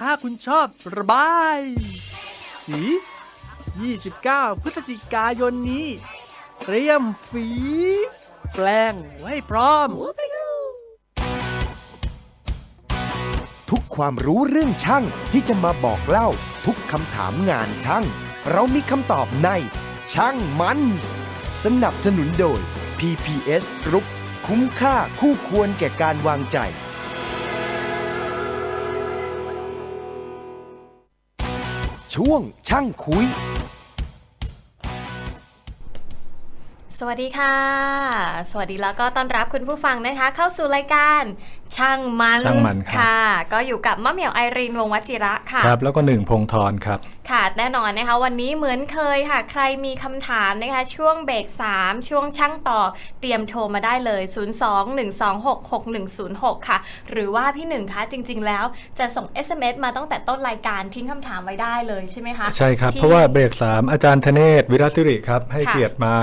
ถ้าคุณชอบระบายสี29 พฤศจิกายนนี้ เตรียมฝี แปลงไว้พร้อม ทุกความรู้เรื่องช่างที่จะมาบอกเล่า ทุกคำถามงานช่าง เรามีคำตอบในช่างมันส์สนับสนุนโดย PPS Group คุ้มค่าคู่ควรแก่การวางใจ ช่วงช่างคุย สวัสดีค่ะ สวัสดีแล้วก็ต้อนรับคุณผู้ฟังนะคะ เข้าสู่รายการช่างมันช่างมันครับ ค่ะ ก็อยู่กับมะเหมี่ยวไอรีนวงศ์วัจิระค่ะ ครับ แล้วก็หนึ่งพงธรครับ ค่ะแน่นอนนะคะ วันนี้เหมือนเคยค่ะ ใครมีคำถามนะคะ ช่วงเบรก 3 ช่วงช่างต่อเตรียมโทรมาได้เลย 02-126-6106 ค่ะ หรือว่าพี่หนึ่งคะจริง ๆ แล้วจะส่ง SMS มาตั้งแต่ต้นรายการทิ้งคำถามไว้ได้เลยใช่ไหมคะใช่ครับ ที่ เพราะว่าเบรก3อาจารย์ธเนศวิรัตสิริครับ ให้ค่ะ เกียรติมา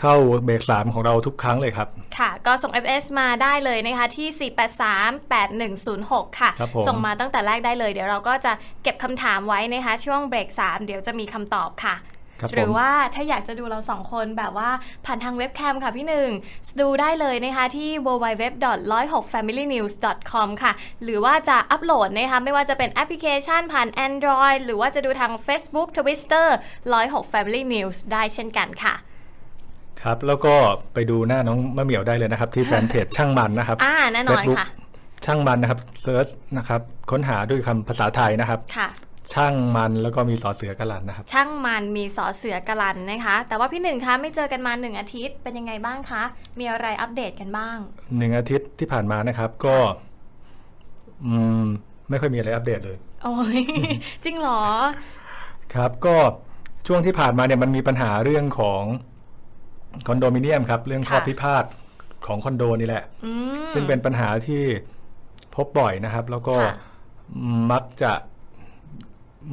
เข้าเบรก3ของเราทุกครั้งเลยครับ ค่ะ ก็ส่ง FS มาได้เลยนะคะที่ 4838106 ค่ะ ครับผม ส่งมาตั้งแต่แรกได้เลย เดี๋ยวเราก็จะเก็บคำถามไว้นะคะช่วงเบรก 3 เดี๋ยวจะมีคำตอบค่ะ ครับหรือผมว่าถ้าอยากจะดูเราสองคนแบบว่าผ่านทางเว็บแคมค่ะพี่หนึ่ง ดูได้เลยนะคะที่ www.106familynews.com ค่ะ หรือว่าจะอัปโหลดนะคะไม่ว่าจะเป็นแอปพลิเคชันผ่าน Android หรือว่าจะดูทาง Facebook Twitter 106 Family News ได้เช่นกันค่ะ ครับ แล้วก็ไปดูหน้าน้องมะเหมี่ยวได้เลยนะครับ ที่แฟนเพจช่างมันนะครับอ่าแน่นอน Facebook ค่ะ ช่างมันนะครับเซิร์ชนะครับ ค้นหาด้วยคำภาษาไทยนะครับค่ะช่างมันแล้วก็มีสอเสือกระลันนะครับ ช่างมันมีสอเสือกะลันนะคะ แต่ว่าพี่หนึ่งคะไม่เจอกันมาหนึ่งอาทิตย์เป็นยังไงบ้างคะ มีอะไรอัปเดตกันบ้างหนึ่งอาทิตย์ที่ผ่านมานะครับ ก็ อืม ไม่ค่อยมีอะไรอัปเดตเลยโอ้ยจริงเหรอ ครับก็ช่วงที่ผ่านมาเนี่ยมันมีปัญหาเรื่องของ คอนโดมิเนียมครับ เรื่องข้อค่ะ พิพาทของคอนโดนี่แหละ อืม ซึ่งเป็นปัญหาที่พบบ่อยนะครับ แล้วก็ค่ะ มักจะ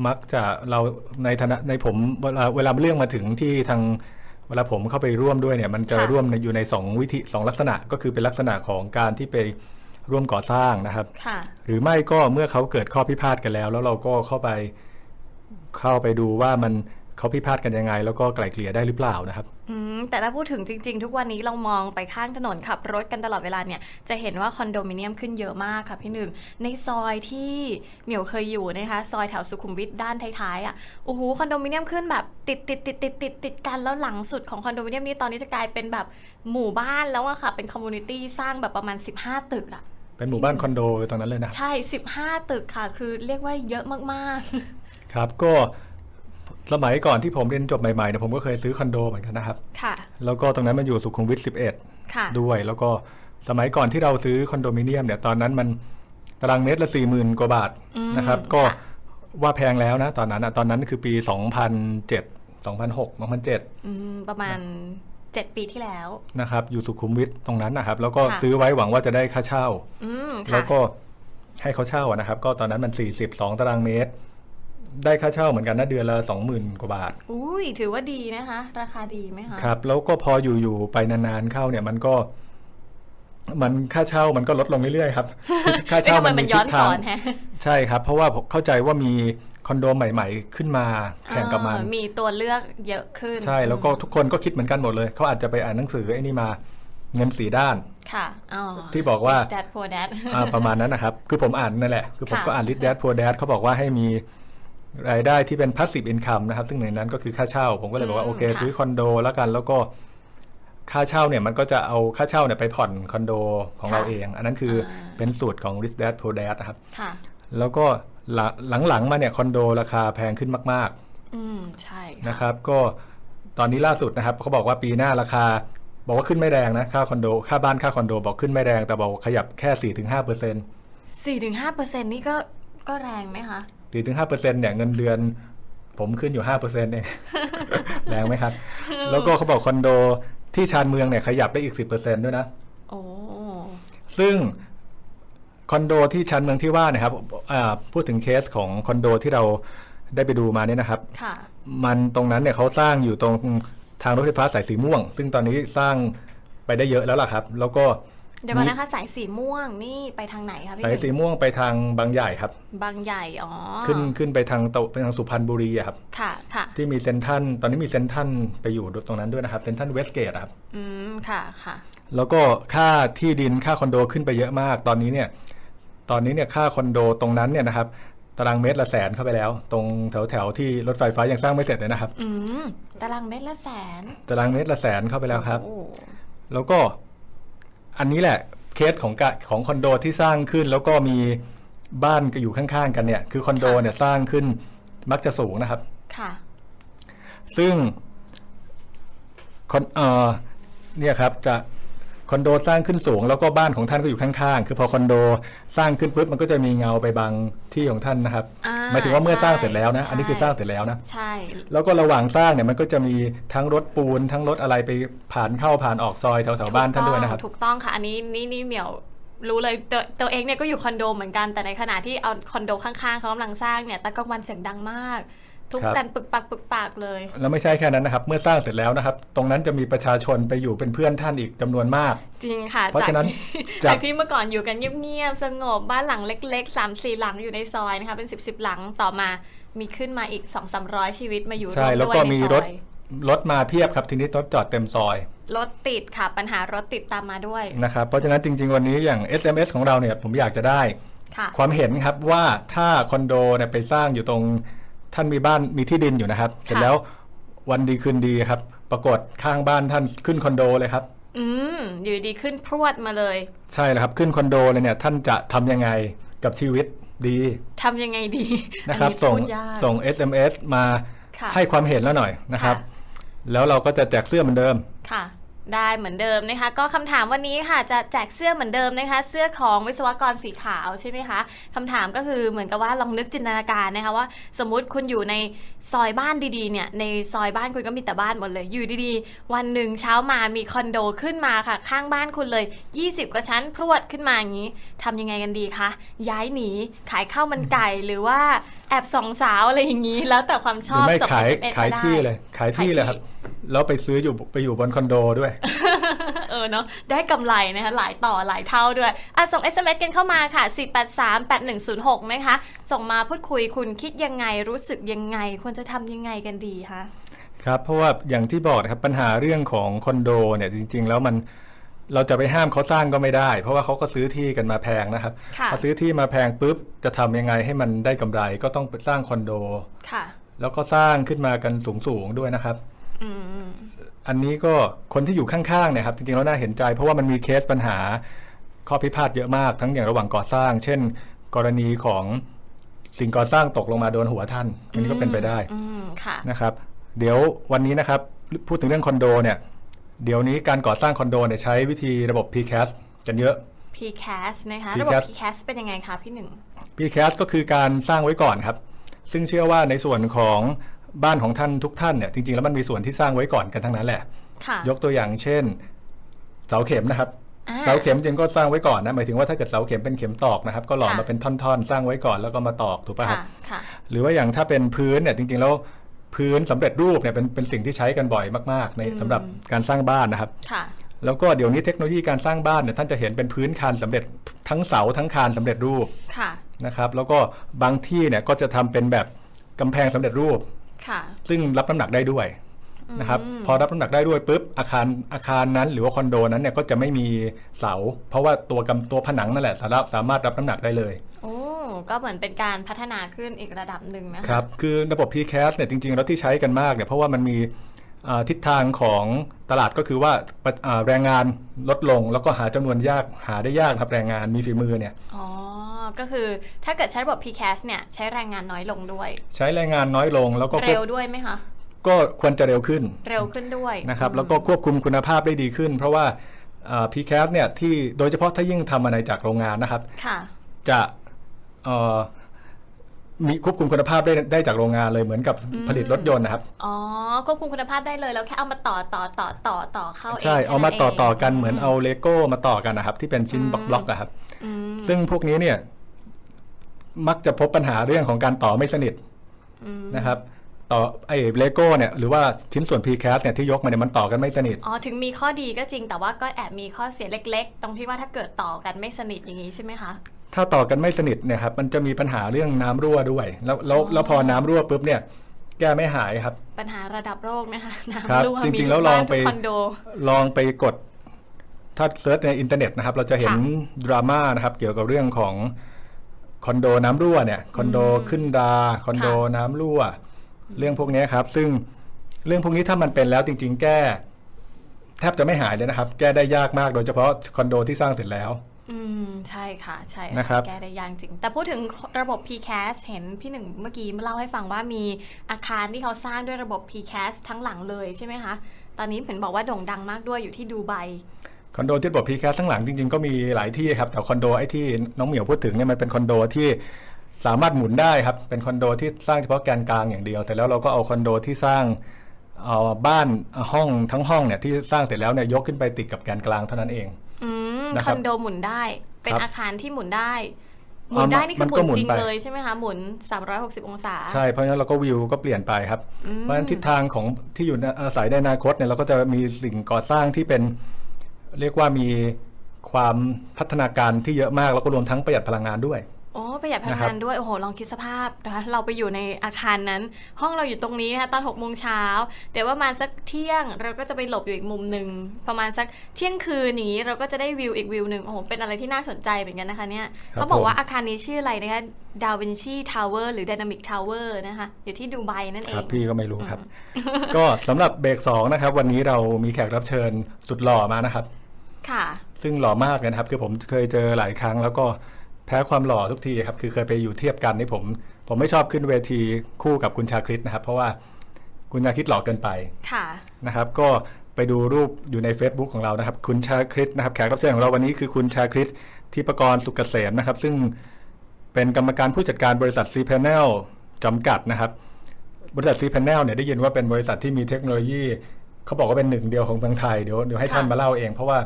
มักจะเราในฐานะในผมเวลาเวลาเรื่องมาถึงที่ทางเวลาผมเข้าไปร่วมด้วยเนี่ย มันจะค่ะร่วมในอยู่ในสองวิธีสองลักษณะก็คือเป็นลักษณะของการที่ไปร่วมก่อสร้างนะครับ ค่ะ หรือไม่ก็เมื่อเขาเกิดข้อพิพาทกันแล้ว แล้วเราก็เข้าไปเข้าไปดูว่ามัน เขาพิพาทกันยังไง แล้วก็ไกล่เกลี่ยได้หรือเปล่านะครับ อืมแต่ถ้าพูดถึงจริง ๆ ทุกวันนี้เรามองไปข้างถนนขับรถกันตลอดเวลาเนี่ยจะเห็นว่าคอนโดมิเนียมขึ้นเยอะมากค่ะพี่หนึ่ง ในซอยที่เหมียวเคยอยู่นะคะซอยแถวสุขุมวิทด้านท้ายๆอะโอ้โหคอนโดมิเนียมขึ้นแบบติดติดติดติดติดติดกันแล้วหลังสุดของคอนโดมิเนียมนี้ตอนนี้จะกลายเป็นแบบหมู่บ้านแล้วอะค่ะเป็นคอมมูนิตี้สร้างแบบประมาณ 15 ตึกอะเป็นหมู่บ้านคอนโดตรงนั้นเลยนะ ใช่ 15 ตึกค่ะ คือเรียกว่าเยอะมากๆ ครับก็ สมัยก่อนที่ผมเรียนจบใหม่ๆเนี่ยผมก็เคยซื้อคอนโดเหมือนกันนะครับ ค่ะ แล้วก็ตรงนั้นมันอยู่สุขุมวิท ค่ะ 11 ด้วย แล้วก็สมัยก่อนที่เราซื้อคอนโดมิเนียมเนี่ยตอนนั้นมันตารางเมตรละสี่หมื่นกว่าบาทอืมนะครับ ก็ค่ะ ว่าแพงแล้วนะตอนนั้นอะตอนนั้นคือปี 2007 2006 2007อืมประมาณ7ปีที่แล้ว นะครับอยู่สุขุมวิทตรงนั้นนะครับ แล้วก็ค่ะ ซื้อไว้หวังว่าจะได้ค่าเช่า อืมแล้ค่ะวก็ให้เขาเช่าอะนะครับ ก็ตอนนั้นมัน 42 ตารางเมตร ได้ค่าเช่าเหมือนกันนะเดือนละ20,000 กว่าบาท อุ้ยถือว่าดีนะคะ ราคาดีไหมคะครับ แล้วก็พออยู่ๆไปนานๆเข้าเนี่ยมันก็ มันค่าเช่ามันก็ลดลงเรื่อยๆครับคือค่าไม่เช่าทำไมมันมัมีนย้ทิอนศสทางอนแฮะใช่ครับ เพราะว่าผมเข้าใจว่ามีคอนโดใหม่ ๆ ขึ้นมาแข่งกับมัน เออมีตัวเลือกเยอะขึ้นใช่แล้วก็ทุกคนก็คิดเหมือนกันหมดเลยเขาอาจจะไปอ่านหนังสือไอ้นี่มาเงินสีด้าน ค่ะอ๋อ ที่บอกว่า Rich Dad Poor Dad อ่าประมาณนั้นนะครับ คือผมอ่านนั่นแหละ คือผมค่ะ ก็อ่าน Rich Dad Poor Dad เขาบอกว่าให้มี รายได้ที่เป็น passive income นะครับ ซึ่งในนั้นก็คือค่าเช่า ผมก็เลยบอกว่า โอเค ซื้อคอนโดแล้วกันแล้วก็ค่าเช่าเนี่ยมันก็จะเอาค่าเช่าเนี่ยไปผ่อนคอนโดของเราเอง อันนั้นคืออาเป็นสูตรของ Rich Dad Poor Dad นะครับค่ะแล้วก็หลังหลังๆมาเนี่ยคอนโดราคาแพงขึ้นมากอืมใช่ๆนะครับ ก็ตอนนี้ล่าสุดนะครับเขาบอกว่าปีหน้าราคา บอกว่าขึ้นไม่แรงนะค่าคอนโด ค่าบ้านค่าคอนโดบอกขึ้นไม่แรงแต่บอกขยับแค่สี่ถึงห้าเปอร์เซ็นต์สี่ถึงห้าเปอร์เซ็นต์นี่ก็ก็แรงไหมคะ สี่ถึงห้าเปอร์เซ็นต์เนี่ยเงินเดือน ผมขึ้นอยู่ห้าเปอร์เซ็นต์เองแรงไหมครับ แล้วก็เขาบอกคอนโดที่ชานเมืองเนี่ยขยับได้อีกสิบเปอร์เซ็นต์ด้วยนะโอ้ซึ่งคอนโดที่ชานเมืองที่ว่าเนะครับอ่าพูดถึงเคสของคอนโดที่เราได้ไปดูมาเนี่ยนะครับค่ะมันตรงนั้นเนี่ยเขาสร้างอยู่ตรงทางรถไฟฟ้าสายสีม่วง ซึ่งตอนนี้สร้างไปได้เยอะแล้วล่ะครับ แล้วก็ เดี๋ยวก่อนนะคะสายสีม่วงนี่ไปทางไหนคะพี่สายหนึ่งสีม่วงไปทางบางใหญ่ครับ บางใหญ่อ๋อขึ้นขึ้นไปทางตะไปทางสุพรรณบุรีอะครับค่ะค่ะ ที่มีเซนทรันตอนนี้มีเซนทรันไปอยู่ตรงนั้นด้วยนะครับเซนทรันเวสเกตครับอืมค่ะค่ะ แล้วก็ค่าที่ดินค่าคอนโดขึ้นไปเยอะมาก ตอนนี้เนี่ย ตอนนี้เนี่ยค่าคอนโดตรงนั้นเนี่ยนะครับตารางเมตรละแสนเข้าไปแล้ว ตรงแถวแถวๆที่รถไฟฟ้ายังสร้างไม่เสร็จเลยนะครับ อืมตารางเมตรละแสน ตารางเมตรละแสนเข้าไปแล้วครับโอ้แล้วก็ อันนี้แหละเคสของกะของคอนโดที่สร้างขึ้น แล้วก็มีบ้านก็อยู่ข้างๆกันเนี่ยคือคอนโดเนี่ยสร้างขึ้นมักจะสูงนะครับ ค่ะ ซึ่งคอนเอ่อเนี่ยครับจะ คอนโดสร้างขึ้นสูงแล้วก็บ้านของท่านก็อยู่ข้างๆ คือพอคอนโดสร้างขึ้นปุ๊บมันก็จะมีเงาไปบังที่ของท่านนะครับอ่าหมายถึงว่าเมื่อสร้างเสร็จแล้วนะใช่อันนี้คือสร้างเสร็จแล้วนะ ใช่ แล้วก็ระหว่างสร้างเนี่ยมันก็จะมีทั้งรถปูน ทั้งรถอะไรไปผ่านเข้าผ่านออกซอยแถวๆบ้านท่านด้วยนะครับ ถูกต้องค่ะ อันนี้นี่นี่เหมียวรู้เลยตัวตัวเองเนี่ยก็อยู่คอนโดเหมือนกันแต่ในขณะที่เอาคอนโดข้างๆเขากำลังสร้างเนี่ยแต่กลางวันเสียงดังมาก ทุกครับกันปึกปักปึกปักเลย แล้วไม่ใช่แค่นั้นนะครับ เมื่อสร้างเสร็จแล้วนะครับ ตรงนั้นจะมีประชาชนไปอยู่เป็นเพื่อนท่านอีกจำนวนมาก จริงค่ะ เพราะฉะนั้นจากจากที่เมื่อก่อนอยู่กันเงียบๆสงบบ้านหลังเล็กๆ3ามสี่หลังอยู่ในซอยนะคะเป็น 10บสหลังต่อมามีขึ้นมาอีก2 3 0 0 ชีวิตมาอยู่ใช่ร่วมแล้วด้วยก็ในมีซรอถยรถมาเพียบครับทีนี้รถจอดเต็มซอยรถติดค่ะปัญหารถติดตามมาด้วยนะครับเพราะฉะนั้นจริง ๆ วันนี้อย่าง SMS ของเราเนี่ยผมอยากจะได้ค่ะความเห็นครับว่าถ้าคอนโดเนี่ยไปสร้างอยู่ตรง ท่านมีบ้านมีที่ดินอยู่นะครับ เสร็จแล้ววันดีคืนดีครับ ปรากฏข้างบ้านท่านขึ้นคอนโดเลยครับ อืมอยู่ดีขึ้นพรวดมาเลย ใช่แล้วครับ ขึ้นคอนโดเลยเนี่ย ท่านจะทำยังไงกับชีวิตดีทำยังไงดีนะครับ อัส่งพูดยาก ส่ง SMS มาค่ะให้ความเห็นแล้วหน่อยนะครับ ค่ะ แล้วเราก็จะแจกเสื้อเหมือนเดิม ค่ะ ได้เหมือนเดิมนะคะ ก็คำถามวันนี้ค่ะจะแจกเสื้อเหมือนเดิมนะคะ เสื้อของวิศวกรสีขาวใช่ไหมคะคำถามก็คือเหมือนกับว่าลองนึกจินตนาการนะคะว่า สมมุติคุณอยู่ในซอยบ้านดีๆเนี่ยในซอยบ้านคุณก็มีแต่บ้านหมดเลย อยู่ดีๆ วันหนึ่งเช้ามามีคอนโดขึ้นมาค่ะ ข้างบ้านคุณเลย 20 กว่าชั้นพรวดขึ้นมาอย่างนี้ทำยังไงกันดีคะย้ายหนีขายข้าวมันไก่หรือว่าแอบส่องสาวอะไรอย่างนี้ แล้วแต่ความชหรืออบไม่ส่งขาย SMS ขายมได้ที่เลยขายที่เลยครับแล้วไปซื้ออยู่ไปอยู่บนคอนโดด้วย เออเนาะได้กำไรนะคะหลายต่อหลายเท่าด้วยอะส่ง SMS กันเข้ามาค่ะ 4838106 นะคะ ส่งมาพูดคุยคุณคิดยังไงรู้สึกยังไง ควรจะทำยังไงกันดีคะครับเพราะว่าอย่างที่บอกนะครับปัญหาเรื่องของคอนโดเนี่ยจริง ๆ แล้วมันเราจะไปห้ามเขาสร้างก็ไม่ได้ เพราะว่าเขาก็ซื้อที่กันมาแพงนะครับค่ะพอซื้อที่มาแพงปุ๊บจะทำยังไงให้มันได้กำไรก็ต้องไปสร้างคอนโดค่ะแล้วก็สร้างขึ้นมากันสูงๆด้วยนะครับ อืมอันนี้ก็คนที่อยู่ข้างๆเนี่ยครับจริงๆแล้วน่าเห็นใจ เพราะว่ามันมีเคสปัญหาข้อพิพาทเยอะมากทั้งอย่างระหว่างก่อสร้าง เช่น กรณีของสิ่งก่อสร้างตกลงมาโดนหัวท่าน อันนี้ก็เป็นไปได้อืมค่ะนะครับ เดี๋ยววันนี้นะครับพูดถึงเรื่องคอนโดเนี่ยเดี๋ยวนี้การก่อสร้างคอนโดเนี่ยใช้วิธีระบบ PCAS กันเยอะ PCAS นะคะ PCAS ระบบ PCAS เป็นยังไงคะพี่หนึ่ง PCAS ก็คือการสร้างไว้ก่อนครับ ซึ่งเชื่อว่าในส่วนของ บ้านของท่านทุกท่านเนี่ยจริงๆแล้วมันมีส่วนที่สร้างไว้ก่อนกันทั้งนั้นแหละ ค่ะยกตัวอย่างเช่น เสาเข็มนะครับ อ่ เสาเข็มจริงก็สร้างไว้ก่อนนะหมายถึงว่าถ้าเกิดเสาเข็มเป็นเข็มตอกนะครับ ก็หล่อค่ะ มาเป็นท่อนๆ สร้างไว้ก่อนแล้วก็มาตอกถูกป่ะครัค่ะบ ค่ะ หรือว่าอย่างถ้าเป็นพื้นเนี่ยจริงๆแล้วพื้นสำเร็จรูปเนี่ยเป็นเป็นสิ่งที่ใช้กันบ่อยมากๆในอืม สำหรับการสร้างบ้านนะครับ ค่ะ แล้วก็เดี๋ยวนี้เทคโนโลยีการสร้างบ้านเนี่ยท่านจะเห็นเป็นพื้นคานสำเร็จทั้งเสาทั้งคานสำเร็จรูปค่ะ นะครับ แล้วก็บางที่เนี่ยก็จะทำเป็นแบบกำแพงสำเร็จรูปค่ะ ซึ่งรับน้ำหนักได้ด้วยนะครับอืมพอรับน้ำหนักได้ด้วยปุ๊บอาคารอาคารนั้นหรือว่าคอนโดนั้นเนี่ยก็จะไม่มีเสา เพราะว่าตัวกำตัวผนังนั่นแหละสามารถสามารถรับน้ำหนักได้เลยโอ้ก็เหมือนเป็นการพัฒนาขึ้นอีกระดับหนึ่งนะคะครับคือระบบ PCAS เนี่ยจริงๆแล้วที่ใช้กันมากเนี่ยเพราะว่ามันมีอ่าทิศทางของตลาดก็คือว่าปะอ่าแรงงานลดลงแล้วก็หาจำนวนยากหาได้ยากครับแรงงานมีฝีมือเนี่ยอ๋อ ก็คือถ้าเกิดใช้ระบบ PCAS เนี่ยใช้แรงงานน้อยลงด้วย ใช้แรงงานน้อยลงแล้วก็ควเร็บวด้วยไหมคะ ก็ควรจะเร็วขึ้น เร็วขึ้นด้วยนะครับแล้วก็ควบคุมคุณภาพได้ดีขึ้น เพราะว่าอ่า PCAS เนี่ยที่โดยเฉพาะถ้ายิ่งทำมาในจากโรงงานนะครับค่ะจะเอ่อมีควบคุมคุณภาพได้ได้จากโรงงานเลยเหมือนกับอืมผลิตรถยนต์นะครับ อ๋อ ควบคุมคุณภาพได้เลยแล้วแค่เอามาต่อต่อต่อต่อต่อเข้าเองใช่เอามาแค่ต่องต่อกันเหมือนเอาเลโก้มาต่อกันนะครับ ที่เป็นชิ้นอืมบล็อกๆนะครับอืมซึ่งพวกนี้เนี่ย มักจะพบปัญหาเรื่องของการต่อไม่สนิทอืมนะครับ ต่อไอ้เลโก้เนี่ยหรือว่าชิ้นส่วน precast เนี่ยที่ยกมาเนี่ยมันต่อกันไม่สนิท อ๋อ ถึงมีข้อดีก็จริงแต่ว่าก็แอบมีข้อเสียเล็ก ๆ ตรงที่ว่าถ้าเกิดต่อกันไม่สนิทอย่างนี้ใช่ไหมคะ ถ้าต่อกันไม่สนิทเนี่ยครับมันจะมีปัญหาเรื่องน้ำรั่วด้วย แล้วแล้วอ๋อแล้วพอน้ำรั่วปุ๊บเนี่ยแก้ไม่หายครับ ปัญหาระดับโลกนะคะครับน้ำรั่วจริงๆมีแล้วลองไปบ้านทุกคอนโดลองไปกดถ้าเซิร์ชในอินเทอร์เน็ตนะครับ เราจะเห็นค่ะดราม่านะครับ เกี่ยวกับเรื่องของ คอนโดน้ำรั่วเนี่ยคอนโดอืมขึ้นราคอนโดค่ะน้ำรั่ว เรื่องพวกนี้ครับ ซึ่งเรื่องพวกนี้ถ้ามันเป็นแล้วจริง ๆ แก้ แทบจะไม่หายเลยนะครับ แก้ได้ยากมากโดยเฉพาะคอนโดที่สร้างเสร็จแล้ว อืมใช่ค่ะ ใช่นะครับแก้ได้ยากจริง แต่พูดถึงระบบ PCAS เห็นพี่หนึ่งเมื่อกี้เล่าให้ฟังว่ามีอาคารที่เขาสร้างด้วยระบบ PCAS ทั้งหลังเลยใช่ไหมคะตอนนี้เห็นบอกว่าโด่งดังมากด้วยอยู่ที่ดูไบ คอนโดที่ระบบพีแคสทั้งหลังจริงๆก็มีหลายที่ครับแต่คอนโดไอ้ที่น้องเหมียวพูดถึงเนี่ยมันเป็นคอนโดที่สามารถหมุนได้ครับเป็นคอนโดที่สร้างเฉพาะแกนกลางอย่างเดียวแต่แล้วเราก็เอาคอนโดที่สร้างเอาบ้านเอาห้องทั้งห้องเนี่ยที่สร้างเสร็จแล้วเนี่ยยกขึ้นไปติดกับแกนกลางเท่านั้นเองอืมนะคครัอบ นโดหมุนได้ เป็นครับอาคารที่หมุนได้ หมุนได้นี่คือหมุมันก็นหมุนจริงไป เลยใช่ไหมคะ หมุน 360 องศา ใช่เพราะฉะนั้นเราก็วิวก็เปลี่ยนไปครับอืมเพราะฉะนั้นทิศทางของที่อยู่ในอาศัยในอนาคตเนี่ยเราก็จะมีสิ่งก่อสร้างที่เป็น เรียกว่ามีความพัฒนาการที่เยอะมากแล้วก็รวมทั้งประหยัดพลังงานด้วย โอ้ประหยัดพลังนะครับงานด้วย โอ้โห ลองคิดสภาพนะคะเราไปอยู่ในอาคารนั้น ห้องเราอยู่ตรงนี้นะคะตอน6โมงเช้าเดี๋ยวประมาณสักเที่ยง เราก็จะไปหลบอยู่อีกมุมหนึ่งประมาณสักเที่ยงคืนนี้เราก็จะได้วิวอีกวิวหนึ่งโอ้โหเป็นอะไรที่น่าสนใจเหมือนกันนะคะเนี่ยครับเขาบอกผมว่าอาคารนี้ชื่ออะไรนะคะดาวินชีทาวเวอร์หรือ Dynamic Tower นะคะอยู่ที่ดูไบนั่นเอครับงพี่ก็ไม่รู้ครับ ก็สำหรับเบรกสองนะครับวันนี้เรามีแขกรับเชิญสุดหล่อมานะครับ ค่ะ ซึ่งหล่อมากเลยนะครับ คือผมเคยเจอหลายครั้ง แล้วก็แพ้ความหล่อทุกทีครับ คือเคยไปอยู่เทียบกันนี่ผม ผมไม่ชอบขึ้นเวทีคู่กับคุณชาคริตนะครับ เพราะว่าคุณชาคริตหล่อเกินไปค่ะนะครับ ก็ไปดูรูปอยู่ใน Facebook ของเรานะครับ คุณชาคริตนะครับแขกรับเชิญของเราวันนี้คือคุณชาคริตทิปกรสุกเกษมนะครับ ซึ่งเป็นกรรมการผู้จัดการบริษัท C Panel จำกัดนะครับ บริษัท C Panel เนี่ยได้ยินว่าเป็นบริษัทที่มีเทคโนโลยี เขาบอกว่าเป็นหนึ่งเดียวของเมืองไทยเดี๋ยวเดี๋ยวให้ท่านค่ะมาเล่าเอง เพราะว่า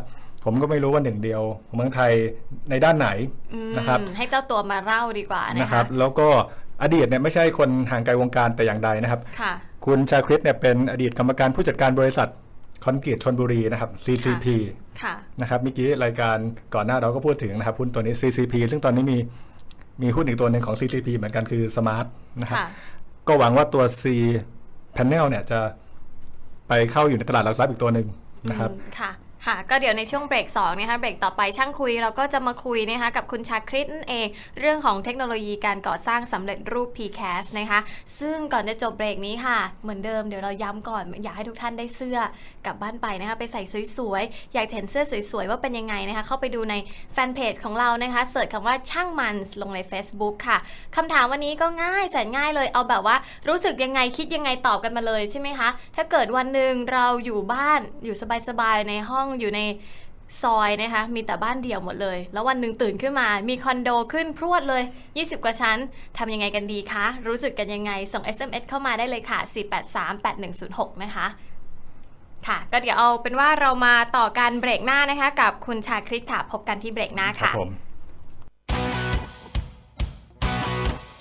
ผมก็ไม่รู้ว่าหนึ่งเดียวของเมืองไทยในด้านไหนอืมนะครับ ให้เจ้าตัวมาเล่าดีกว่านะนะครับคะแล้วก็อดีตเนี่ยไม่ใช่คนห่างไกลวงการแต่อย่างใดนะครับค่ะคุณชาคริตเนี่ยเป็นอดีตกรรมการผู้จัดการบริษัทคอนกรีตชนบุรีนะครับ CCP ค่ะนะครับเมื่อกี้รายการก่อนหน้าเราก็พูดถึงนะครับหุ้นตัวนี้ CCP ซึ่งตอนนี้มีมีหุ้นอีกตัวหนึ่งของ CCP เหมือนกันคือ Smart นะครับค่ะก็หวังว่าตัว C Panel เนี่ยจะไปเข้าอยู่ในตลาดหลักทรัพย์อีกตัวหนึ่งนะครับอืม ค่ะก็เดี๋ยวในช่วงเบรก2นะคะเบรกต่อไปช่างคุยเราก็จะมาคุยนะคะกับคุณชาคริตนั่นเอง เรื่องของเทคโนโลยีการก่อสร้างสำเร็จรูป PCAS นะคะซึ่งก่อนจะจบเบรกนี้ค่ะ เหมือนเดิมเดี๋ยวเราย้ำก่อน อยากให้ทุกท่านได้เสื้อกลับบ้านไปนะคะไปใส่สวยๆ อยากเห็นเสื้อสวยๆ ว่าเป็นยังไงนะคะเข้าไปดูในแฟนเพจของเรานะคะเสิร์ชคำว่าช่างมันลงใน Facebook ค่ะคำถามวันนี้ก็ง่ายแสนง่ายเลยเอาแบบว่ารู้สึกยังไงคิดยังไงตอบกันมาเลยใช่ไหมคะถ้าเกิดวันหนึ่งเราอยู่บ้านอยู่สบายๆในห้องอยู่ในซอยนะคะมีแต่บ้านเดี่ยวหมดเลย แล้ววันหนึ่งตื่นขึ้นมา มีคอนโดขึ้นพรวดเลย 20 กว่าชั้นทำยังไงกันดีคะ รู้สึกกันยังไง ส่ง SMS เข้ามาได้เลยค่ะ 4838106 นะคะ ค่ะ ก็เดี๋ยวเอาเป็นว่าเรามาต่อการเบรกหน้านะคะ กับคุณชาคริตค่ะ พบกันที่เบรกหน้าครับค่ะผม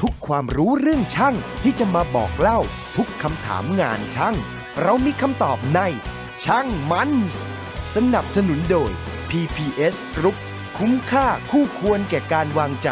ทุกความรู้เรื่องช่างที่จะมาบอกเล่า ทุกคำถามงานช่าง เรามีคำตอบในช่างมันส์ สนับสนุนโดย PPS Group คุ้มค่าคู่ควรแก่การวางใจ